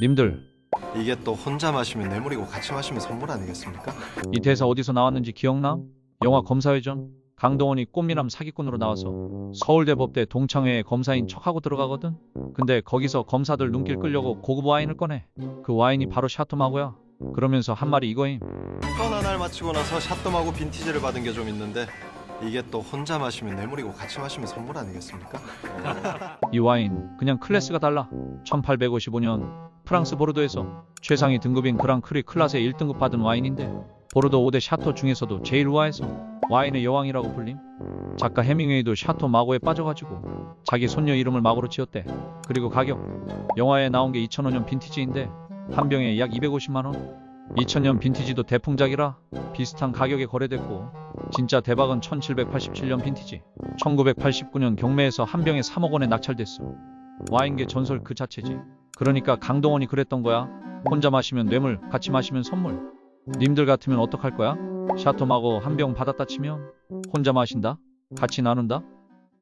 님들 이게 또 혼자 마시면 뇌물이고 같이 마시면 선물 아니겠습니까? 이 대사 어디서 나왔는지 기억나? 영화 검사회전 강동원이 꽃미남 사기꾼으로 나와서 서울대 법대 동창회에 검사인 척하고 들어가거든. 근데 거기서 검사들 눈길 끌려고 고급 와인을 꺼내. 그 와인이 바로 샤토마고야. 그러면서 한 말이 이거임. 떠나 날 마치고 나서 샷돔하고 빈티지를 받은 게 좀 있는데 이게 또 혼자 마시면 뇌물이고 같이 마시면 선물 아니겠습니까? 이 와인 그냥 클래스가 달라. 1855년 프랑스 보르도에서 최상위 등급인 그랑크리 클라스의 1등급 받은 와인인데 보르도 5대 샤토 중에서도 제일 우아해서 와인의 여왕이라고 불림. 작가 해밍웨이도 샤토 마고에 빠져가지고 자기 손녀 이름을 마고로 지었대. 그리고 가격 영화에 나온 게 2005년 빈티지인데 한 병에 약 250만 원. 2000년 빈티지도 대풍작이라 비슷한 가격에 거래됐고 진짜 대박은 1787년 빈티지. 1989년 경매에서 한 병에 3억 원에 낙찰됐어 와인계 전설 그 자체지. 그러니까 강동원이 그랬던 거야. 혼자 마시면 뇌물 같이 마시면 선물. 님들 같으면 어떡할 거야? 샤토마고 한 병 받았다 치면 혼자 마신다? 같이 나눈다